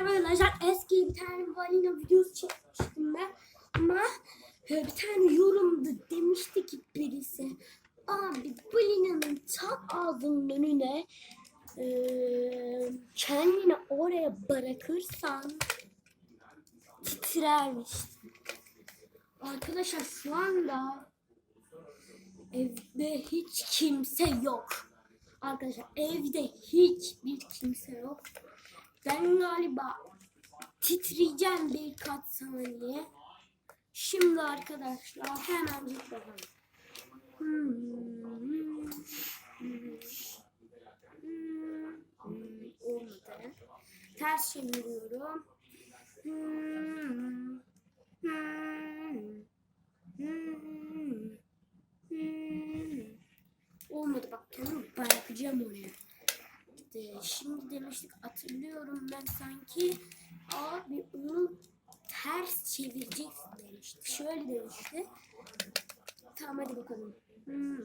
Merhaba arkadaşlar. Eski bir tane balina videosu çekmiştim ben. Ama e, bir tane yorumda demişti ki birisi. Abi balinanın tam ağzının önüne e, kendini oraya bırakırsan titrermiş. Arkadaşlar şu anda evde hiç kimse yok. Arkadaşlar evde hiçbir kimse yok. Ben galiba titreyeceğim birkaç saniye. Şimdi arkadaşlar hemen bakalım. Hmm, hmm, Olmadı. Ters çeviriyorum. Hmm. Olmadı bak kendimi bırakacağım oraya. Şimdi demiştik hatırlıyorum ben sanki abi onu ters çevireceksin demişti. Şöyle demişti. Tamam hadi bakalım. Hmm,